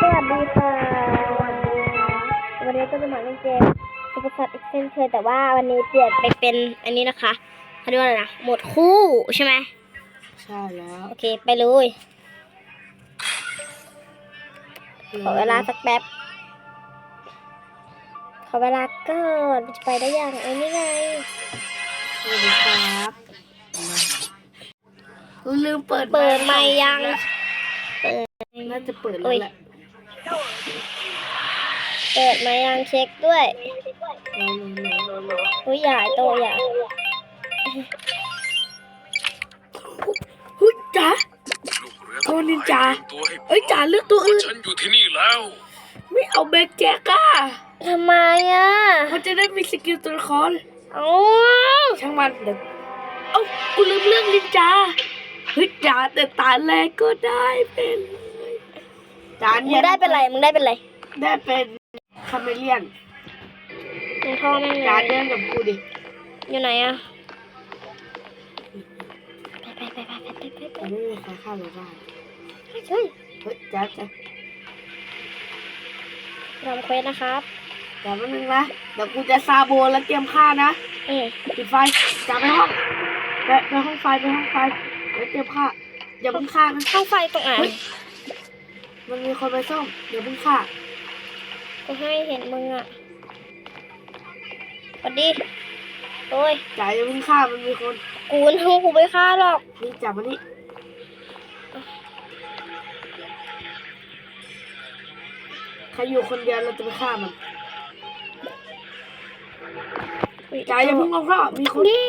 สวัสดีค่ะวันนี้ก็จะมาเล่นเกมสุภสัตว์อีกเช่นเคยแต่ว่าวันนี้เปลี่ยนไปเป็นอันนี้นะคะเขาเรียกว่าอะไรนะโหมดคู่ใช่ไหมใช่แล้วโอเคไปเลยขอเวลาสักแป๊บขอเวลาก่อนจะไปได้ยังไอ้นี่ไงสวัสดีครับกูลืมเปิดเปิดไมค์ยังน่าจะเปิดโอ้แล้วยแหละ เปิดไมค์ยังเช็คด้วยอุ้ยอย่าไอ้โตอย่าหุ้ยจ๋าลูกเรือโทษนินจาตัวให้เอ้ยจ๋าเลือกตัวอื่นฉันอยู่ที่นี่แล้ว ไม่เอาแบกแจ็คอะทำไมอะมันจะได้มีสกิลตัวละครเอ้าช่างมันเดี๋ยวเอ้ากูลืมเรื่องนินจาเฮ้ยจ๋าแต่ตาแรกก็ได้เป็นเลย จ๋ามึเนี่งยได้เป็นไรมึงได้เป็นไรได้เป็นคาเมเลียนมึงท่อแม่งจ๋าเลเดิยนกับกูดิอยู่ไหนอะไปไปไปไปไปไปไปแต่ไม่มีใครฆ่าเราได้เฮ้ยเฮ้ยจ๋าจ๋าทำเควสนะครับเดี๋ยวแป๊บนึงนะเดี๋ยวกูจะซาโบแล้วเตรียมฆ่านะอืมปิดไฟจับไปห้องไปไปห้องไฟไปห้องไฟแล้วเตรียมฆ่าอย่าเพิ่งฆ่านะห้องไฟตรงไหนเฮ้ย มันมีคนไปซ่อมอย่าเพิ่งฆ่ากูให้เห็นมึงอะสวัสดีโอ้ยจ่ายอย่าเพิ่งฆ่ามันมีคนกูนึกกูไม่ฆ่าหรอกนี่จับมันนี่ใครอยู่คนเดียวเราจะไปฆ่ามันจ่ายอย่าเพิ่งลงท่อมีคนนี่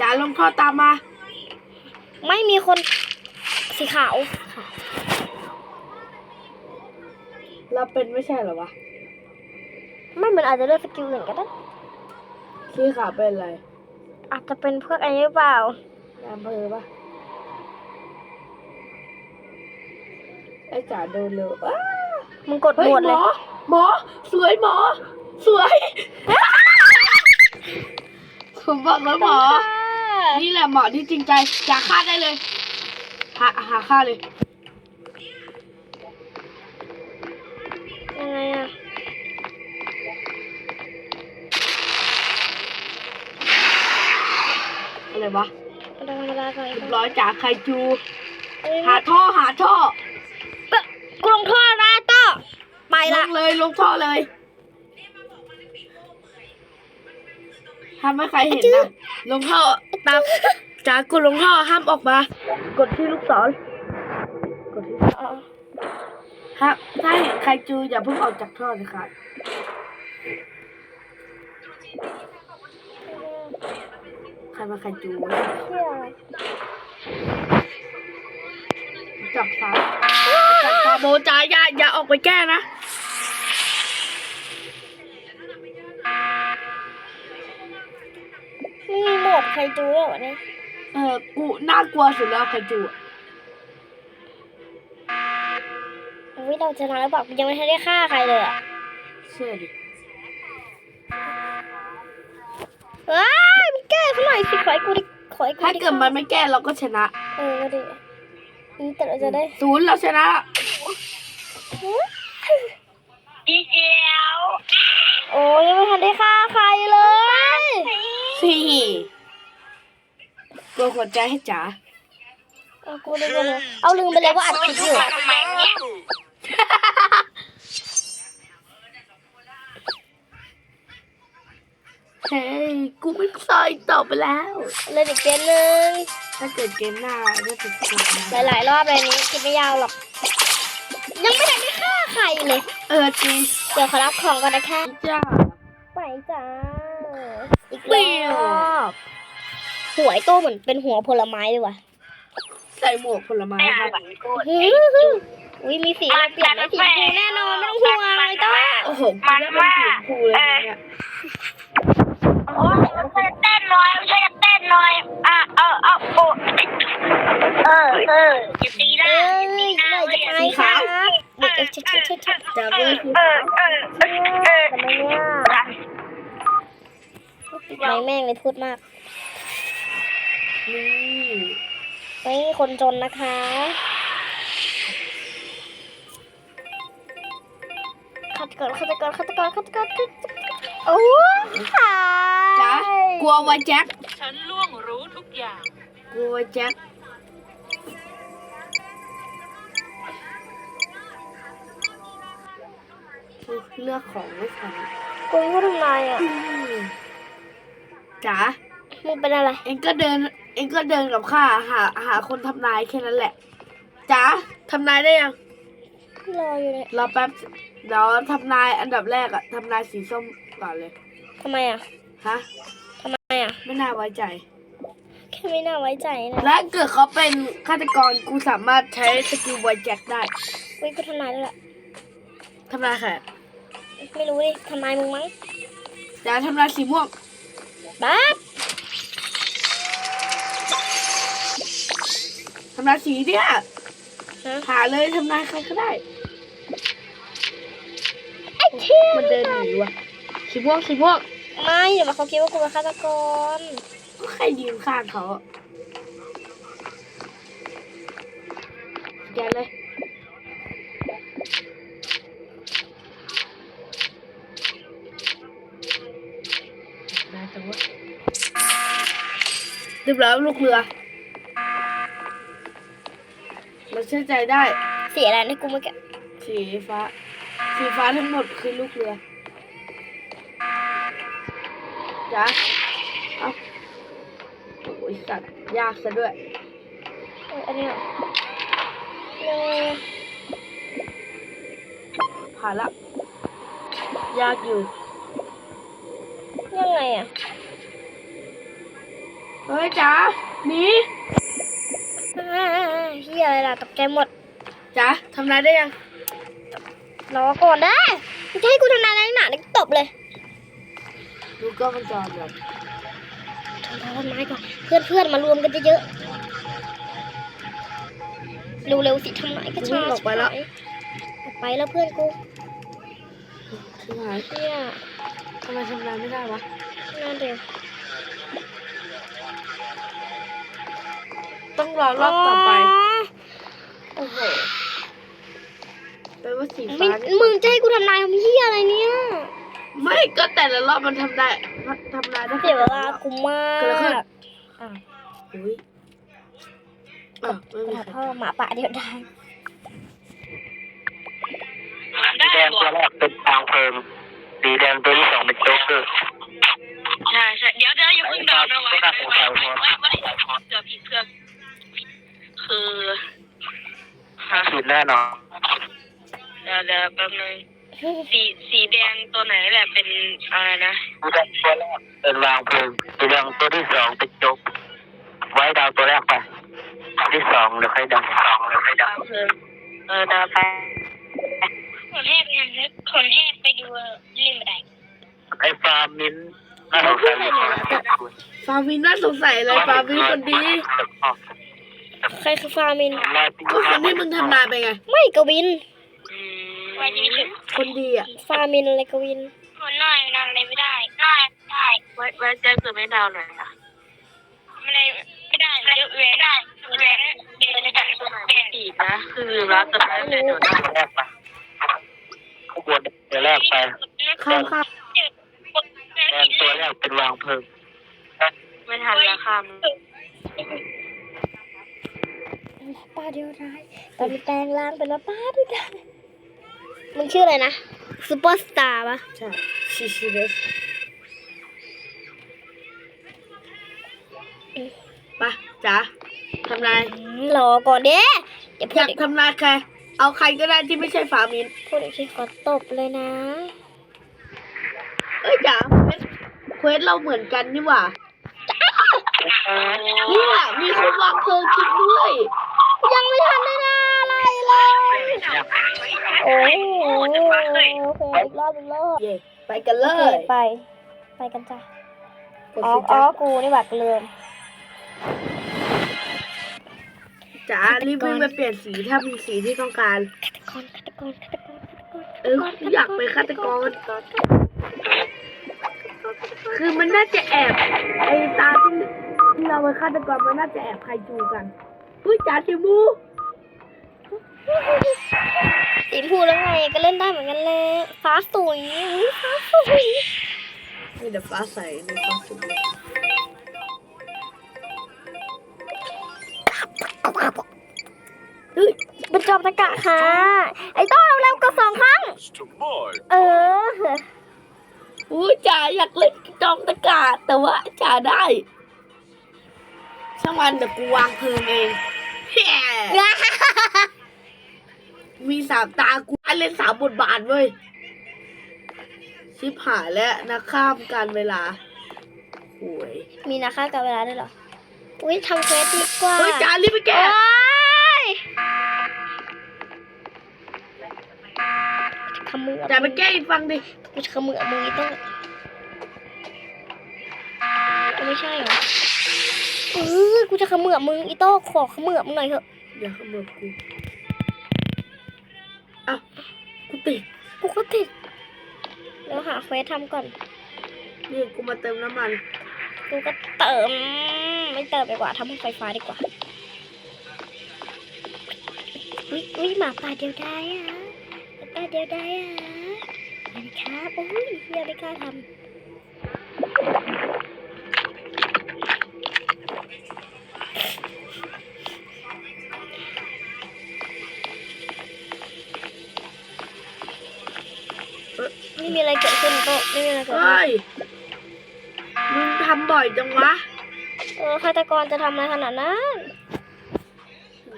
จ่ายลงท่อตามมา ไม่มีคน สีขาวเราเป็นไม่ใช่เหรอวะ ไม่เหมือนอาจจะเลือกสกิลอื่นก็ได้สีขาวเป็นอะไร อาจจะเป็นพวกอะไรหรือเปล่านายอำเภอปะไอ้จ่าโดนเร็วอ้ามึงกดเฮ้โหยวตหมเลยอหมอ สวยหมอ สวยผมบอกแล้วหมอ นี่แหละหมอที่จริงใจจ่าฆ่าได้เลย หาหาฆ่าเลย ยังไงอะอะไรวะธรรมดาก่อนเรียบร้อยจ่าไคจูเอ้ยหาท่อหาท่อเอ้ยกูลงท่อนะต่อไปลละงเลยลงท่อเลยทำให้ใครเห็นนะลงท่อตาม จ่ากดลงท่อห้ามออกมา กดที่ลูกศร กดที่อ๋อถ้าถ้าเห็นใครจูอย่าเพิ่งออกจากท่อเลยค่ะใครมาใครจูจับฟาจับฟาโบจ้าอย่าอย่าออกไปแก้นะนี่มีหมดใครดูด้วเนี่ย เออกูน่ากลัวสุดแล้วใครจูอะอุ้ยเราชนะแล้วบอกยังไม่ทันได้ฆ่าใครเลยอะเชื่อดิเอ้ยมึงแก้เขาหน่อยสิขอให้กูดิขอให้กูถ้าดิเกิดมันไม่แก้เราก็ชนะเออดินี่แต่เราจะได้ ศูนย์เราชนะโอ้ยยังไม่ทันได้ฆ่าใครเลย สี่ ตัวหัวใจให้จ๋าเอากูลืมไปเลยเอาลืมไปเลยว่าอัดคลิปอยู่เฮ้ยกูไม่ซอยต่อไปแล้ว เลยอีกเกมหนึ่งถ้าเกิดเกมหน้าได้ติดตามหลาย ๆ รอบเลยนี้คลิปไม่ยาวหรอก ยังไม่ทันได้ฆ่าใครเลยเออจริงเดี๋ยวขอรับของก่อนนะคะจ้า ไปจ้าอีกเปรี้รยวอบ หวยโตเหมือนเป็นหัวผลไม้เลยว่ะใส่หมวกผลไม้ครับอื้อหืออุ้ยมีสีอะไรเปลี่ยนไหมสีชมพูแน่นอนไม่ต้องห่วงไอ้โต้โอ้โหกูได้เป็นสีชมพูเลยเนี่ยโอ้ยช่วยกันเต้นหน่อยช่วยกันเต้นหน่อย อะ เออเออโอ้เออเอออย่าตีเอ้นะยเมื่อไหร่จะไปครับเด็กเอ้ยชิดชิดชิดชิดจ๋าเป็นสีเอขาอวเออเออเออทำไมเนี่ยไม่แม่งเลยพูดมาก นี่นี่คนจนนะคะ ขัดก่อนขัดก่อนขัดก่อนขัดก่อนโอ้ค่ะจ๊ะกลัวว่าแจ็ค ฉันล่วงรู้ทุกอย่าง กลัวแจ็คเลือกของไม่ทันกูก็ทำลายอะจ๋ามึงเป็นอะไร เอ็งก็เดิน เองก็เดินกับข้าหาหาคนทำนายแค่นั้นแหละจ๋าทำนายได้ยังรออยู่เนี่ยรอแป๊บเดี๋ยวทำนายอันดับแรกอะทำนายสีส้มก่อนเลยทำไมอะฮะทำไมอะไม่น่าไว้ใจ แค่ไม่น่าไว้ใจนะและเกิดเขาเป็นฆาตกรกูสามารถใช้สกิลไวแจ็คได้อุ้ยกูทำนายแล้วแหละทำนายแค่ไม่รู้ดิทำนายมึงมั้งจ๋าทำนายสีม่วงบ้าบ ทำนายสีเนี่ยฮะหาเลยทำนายใครก็ได้ไอ้เชี่ยมันเดินหนีว่ะสีม่วงสีม่วงไม่เดี๋ยวมาเขาคิดว่ากูเป็นฆาตกรก็ใครยืนข้างเขาอะแกนเลยได้จังวะเรียบร้อยลูกเรือ เราเชื่อใจได้เสียอะไรนะกูเมื่อกี้สีฟ้า สีฟ้าทั้งหมดคือลูกเรือจ้ะเอาโอ้ยสัตว์ยากซะด้วยเอ้ยอันเนี้ยยังไงอะผ่านละ ยากอยู่ ยังไงอะ เฮ้ยจ๋าหนีอ่าเฮียอะไรล่ะตกใจหมดจ๋าทำนายได้ยังรอก่อนได้มึงจะให้กูทำนายอะไรหนาเนี่ยกูตบเลยดูกล้องวงจรก่อนทำทำนายก่อนเพื่อนเพื่อนๆมารวมกันเยอะๆเร็วๆสิทำนายก็ช้าออกไปแล้วออกไปแล้วเพื่อนกูชิบหายเนี่ยทำไมทำนายไม่ได้วะนั่นเดียวต้องรอรอบต่อไป โอ้โหแปลว่าสีไม่ฟ้านี่มึงจะให้กูทำนายทำเฮียอะไรเนี่ยไม่ก็แต่ละรอบมันทำได้ทำนายได้เสียเวลากูมากเกิดอะไรขึ้นอะอุ้ยอะไม่มีขอใครโทษหมาป่าเดียวได้ได้สีแดงบตัอวกแรกเป็นทางเพลิงสีแดงตัวที่สองเป็นโจ๊กเกอร์ใช่ใช่เดี๋ยวเดี๋ยวอย่าเพิ่งเดานะไว้ไว้ไว้ไว้ไว้ไว้เกือบผิดเกือบคือฮะสี แน่นอนเดี๋ยวเดี๋ยวแป๊บนึงสีสีแดงตัวไหนแหละเป็นอะไรนะสีแดงตัวแรกเป็นวางเพลิงสีแดงตัวที่สองเป็นจ๊กไว้ดาวตัวแรกไปตัวที่สองเดี๋ยวค่อยดังสองเดี๋ยวค่อยดัดางวเพลิงเออดาวไปคนแรกนะคนแรกไปดูเล่นไม่ได้ไอ้ฟาร์มินน่าสงสัยอยู่ฟาวินน่าสงสัยเลยฟาวินคนดี ครคือฟามิน ก็คนที่มึงทำนายไปไง ไม่กวินอืมไว้ที่ถึงคนดีอะ ฟามินอะไรกวิน คนน้อยนั่นเลยไม่ได้ได้ได้ไว้ไว้แจ้งคือไม่ดาวหน่อยนะไม่ได้ไม่ได้เยอะเว้นได้เว้นเดินในการตัวไหนปีกนะ คือรับตัวแรกเลยโดดได้ตัวแรกไปขบวนตัวแรกไปข้ามข้ามแดงตัวแรกเป็นวางเพลิงไม่ทันละค ป้าเดียวได้ตอนนี้แปลงร่างเป็นว่าป้าเดียวได้มึงชื่ออะไรนะซูเปอร์สตาร์ปะใช่ชิชิเดสไปจ๋าทำนายอืมรอก่อนเด้อย่าพูอดยากอีกทำนายใคร เอาใครก็ได้ที่ไม่ใช่ฟามินพูดอีกทีขอตบเลยนะ เอ้ยจ๋าเควสเควสเราเหมือนกันนี่หว่าเนี่ยมีคนวางเพลิงจริงด้วย ยังไม่ทันได้นะอะไรเลยโอ้ยโอเคอีกรอบอีกรอบเย่ไปกันเลโอเคยไป ไปกันจ้ะกดอ๋อสิอ๋อจ๊ะกูนี่หว่ากูลืมจ๋ารีบวิ่งไปเปลี่ยนสีถ้ามีสีที่ต้องการ ฆาตกรฆาตกรฆาตกรฆาตกรเออกูอยากเป็นฆาตกร คือมันน่าจะแอบไอ้ตาที่ที่เราเป็นฆาตกรมันน่าจะแอบใครจูกัน เฮ้ยจ๋าเจมูสีชมพูแล้วไงก็เล่นได้เหมือนกันเลยฟ้าสวยอุ๊ยฟ้าสวยมีแต่ฟ้าใสในความสุขเฮ้ยเป็นจอมตะกะค่ะ ไอ้ต้อเร็วๆก็สองครั้ง to my เอออุ้ยจ๋าอยากเล่นจอมตะกาศแต่ว่าจ๋าได้ช่างมันเดี๋ยวกูวางเพลิงเองแย่ มีสามตากูเล่นสามบทบาทเว้ย ชิบหายแล้วนะข้ามการเวลาโอ้ยมีนาค่ากับเวลาด้วยเหรอ อุ้ยทำเควสดีกว่า เฮ้ยจ๋ารีบไปแก้โอ๊ยขมือจ๋าไปแก้อีกฟังดิกูจะขมือมืออีต้อง ไม่ใช่เหรอ เออกูจะขมือมึงอีโต้ขอขมือมึงหน่อยเถอะเดี๋ยวขโมยกูอ้าวกูติดกูก็ติดแล้วหาเควสทำก่อนนี่กูมาเติมน้ำมันกูก็เติม ไม่เติมดีกว่าทำห้องไฟฟ้าดีกว่าวิวิหมาป่าเดียวได้อะหมาป่าเดียวได้อะอันนี้ครับโอ้ยเฮียไม่กล้าทำ ม่มีอะไรเกิดขึ้นโต๊ะไม่มีอะไรเกิดขึ้นเฮ้ย มึงทำบ่อยจังวะเออฆาตกรจะทำอะไรขนาดนั้นไป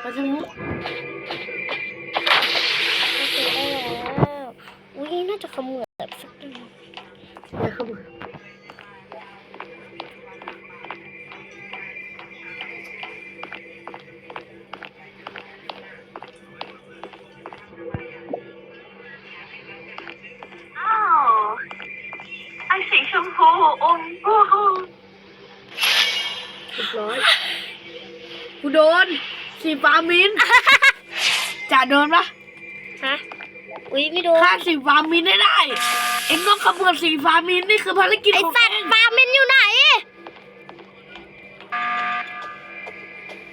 ไปทางนู้นโอเคได้แล้วอุ้ยน่าจะขมือ ฆ่าสีฟ้ามินได้ได้ เอ็งต้องขบวนสีฟ้ามินนี่คือภารกิจไอของสัตว์เองปลาเมนอยู่ไหน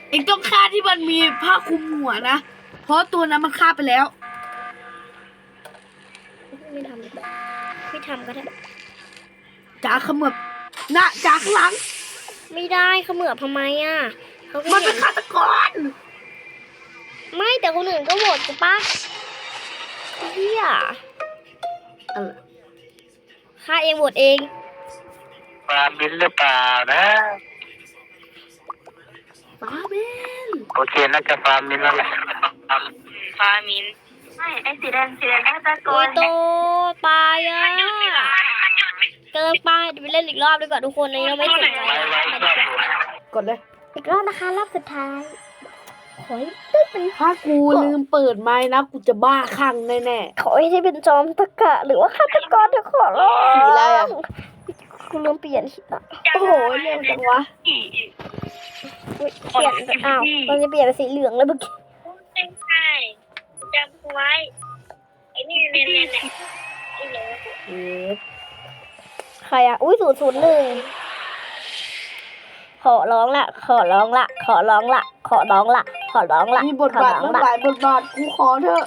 เอ็งต้องฆ่าที่มันมีผ้าคลุมหัวนะ เพราะตัวนั้นมันฆ่าไปแล้ว ไม่ทำดีกว่าไม่ทำก็ได้ จ๋าขมือบหน้าจ๋าข้างหลัง ไม่ได้ขมือบทำไมอะเขาก็มันเห็เป็นนฆาตกร ไม่แต่คนอื่นก็โหวตกูปะ เฮียอะไรฆ่าเองโหวตเองปลาบินหรือเปล่านะฟ้าเมนโอเคน่าจะปลาบินแล้วแหละฟ้ามินไม่ไอ้สีแดงสีแดงไอ้ตะโกโอ้ยนโตปลายอะมันหยุดเวลามันหยุดไม่เกินไปเดี๋ยวไปเล่นอีกรอบดีกว่าทุกคนอันนี้เราไม่สนใจไว้ไว้มาชดีอบกว่าดูกดเลยอีกรอบนะคะรอบสุดท้ายขอให้ได้ เป็นถ้ากูลืมเปิดไม้นะกูจะบ้าคลั่งแน่ขอให้ได้เป็นจอมตะกะ หรือว่าฆาตกรเธอขอร้องสีอะไรอะคุณลืมเปลี่ยนสีอะๆโอ้โหเร็วจังวะอุ๊ยเปลี่ยนอ้าวมันจะเปลี่ยนเป็นสีเหลืองแล้วเมื่อกี้ใช่จำไว้ไอ้นี่เนี่ยเนี่ยเนี่ยไอ้เนี่ยเอ๊ะใครอะอุ้ยศูนย์ศูนย์หนึ่งขอร้องละ ขอร้องละ ขอร้องละ ขอร้องละ ขอร้องละมีบทบาทขอร้ตั้องงละหลายบทบาทกูขอเถอะ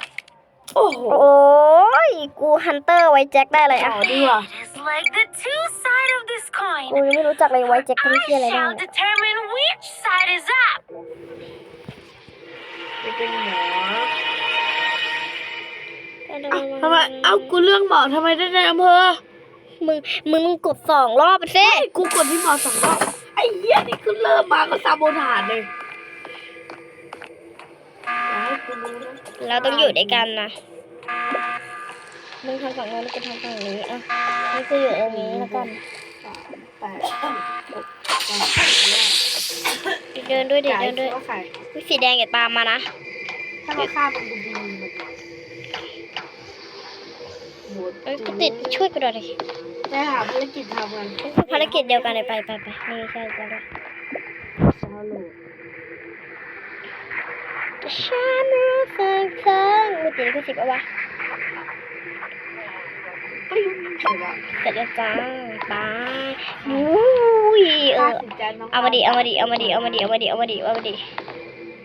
โอ้โหโอ้ยกูฮันเตอร์ไว้แจ็คได้เลยขอะอดีกว่า It's like the two side of this กู coin. ยังไม่รู้จักเลยไว้แจ็คเป็นที่อะไรบ้าง shall determine which side is up. จะเป็นหมอทำไม เอ้า กูเรื่องหมอทำไมได้ในอำเภอ มึงมึงกดสองรอบไปสิเฮ้ยกูกดที่หมอสองรอบไอ้เหี้ยนี่คือเริ่มมาก็ซาโบทานเลย เราต้องอยู่ด้วยกันนะมึงทำฝั่งโน้นกูทำฝั่งนี้อะนี่กูอยู่ตรงนี้แล้วกันแปดหกเจ็ดแปดเดินด้วยดิจ่ายเดินด้วยเท่าไหร่อุ๊ยสีแดงอย่าตามมานะ ถ้าเราฆ่ามันดูดีมันหมดเอ้ยกูติดช่วยกูหน่อยดิได้หาภารกิจทำกันภารกิจเดียวกันเลยไปไปไปนี่ใช่ใช่ใช่ซาโลฉันรู้สึกเธอกูติดกูสิบเอาวะปิ้งเสร็จแล้วเสร็จแล้วจ้าบายอุ้ยเอค่าอสินใจน้องเอามาดิเอามาดิเอามาดิเอามาดิเอามาดิเอามาดิเอามาดิ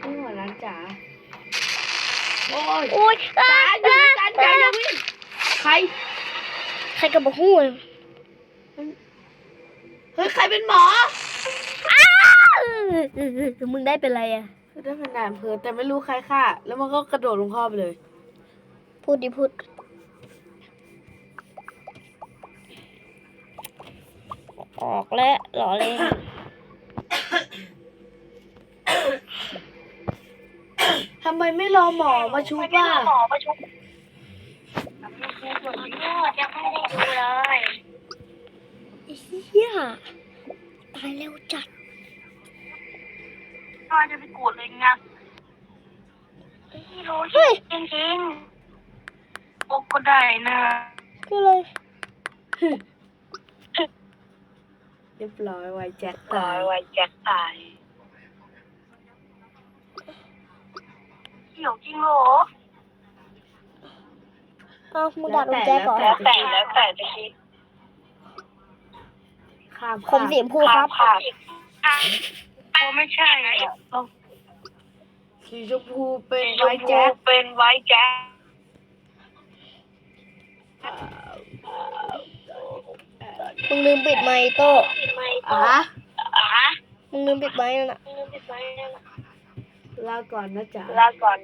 นี่หัวร้านจ๋าโอ้ยโอ้ยจ๋าอยู่ด้วยกันจ๋าอย่าวิ่งใคร ใครกระบอกหู้เฮ้ยใครเป็นหมออ้าวมึงได้เป็นไรอะ คือได้เป็นนายอำเภอแต่ไม่รู้ใครฆ่า แล้วมันก็กระโดดลงท่อไปเลย พูดดิพูด ออกแล้วหล่อเลยทำไมไม่รอหมอมาชุบอะหมอประชุมยังไม่ได้ดูเลยเฮียตายเร็วจัด ก็จะไปกูดเลยไงไม่รู้เฮ้ยจริงๆโอ้ก็ได้นะก็เลยเรียบร้อยไวแจ็คตาตายยไว้แจ็คตายเกี่ยวจริงเหรอเอามึงด่าลุงแจ๊กก่อนแล้วแต่แล้วแต่จะคิดข้ามผมสีชมพูครับค่ะโอ้ไม่ใช่อะสีชมพูเป็นไวมพูแจ็คเป็นไว้แจ็คมึงลืมปิดไมค์โต้อะอะมึงลืมปิดไมค์นั่นน่ะลาก่อนนะจ๊ะลาก่อน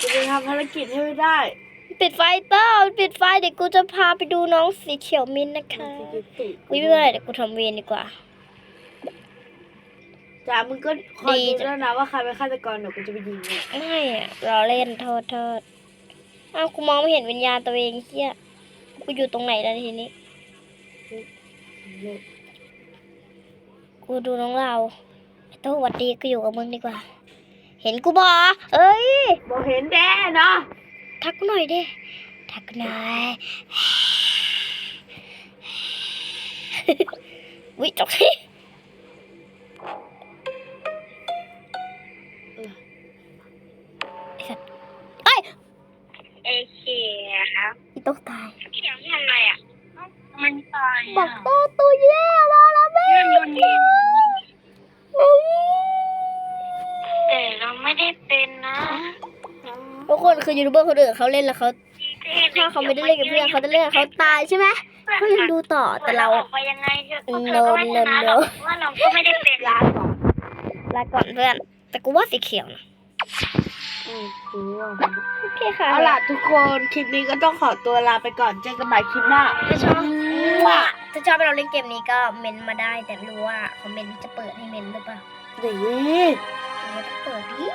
จะไปทำภารกิจให้ไม่ได้ปิดไฟเต้าปิดไฟเดี๋ยวกูจะพาไปดูน้องสีเขียวมินนะคะวิไม่เป็นไรเดี๋ยวกูทำเวรดีกว่า จ้ามึงก็คอยดีดูจ้ะด้วยนะว่าใครเป็นฆาตกรเดี๋ยวกูจะไปยิงมึงไม่อะเราเล่นโทษโทษอ้าวกูมองไม่เห็นวิญญาณตัวเองเฮียกูอยู่ตรงไหนแล้วทีนี้ กูดูน้องเราไอ้โต้หวัดดีกูอยู่กับมึงดีกว่า เห็นกูบอเอ้ยบอกเห็นแน่เนาะทักกูหน่อยดิทักกูหน่อยวิจบที่ บอกโต้ตัวแย่มาแล้วแม่โดนยิงแต่เราไม่ได้เป็นนะทุกคนคือยูทูบเบอร์คนอื่นเขาเล่นแล้วเขาถ้าเขาไม่ได้เล่นกับเพื่อนเขาจะเล่นกับเขาตายใช่ไหมเขายังดูต่อแต่เราออกไปยังไงเธอก็ No, ไม่ชนะ no, หรอก no ว่าเราก็ไม่ได้เป็นลาก่อนลาก่อนเพื่อนแต่กูว่าสีเขียวนะอืมกูว่าโอเคค่ะเอาล่ะทุกคนคลิปนี้ก็ต้องขอตัวลาไปก่อนเจอกันใหม่คลิปหน้าถ้าชอบว่า ถ้าชอบให้เราเล่นเกมนี้ก็เมนมาได้ แต่ไม่รู้ว่าคอมเมนต์จะเปิดให้เมนหรือเปล่าดีเปิดดี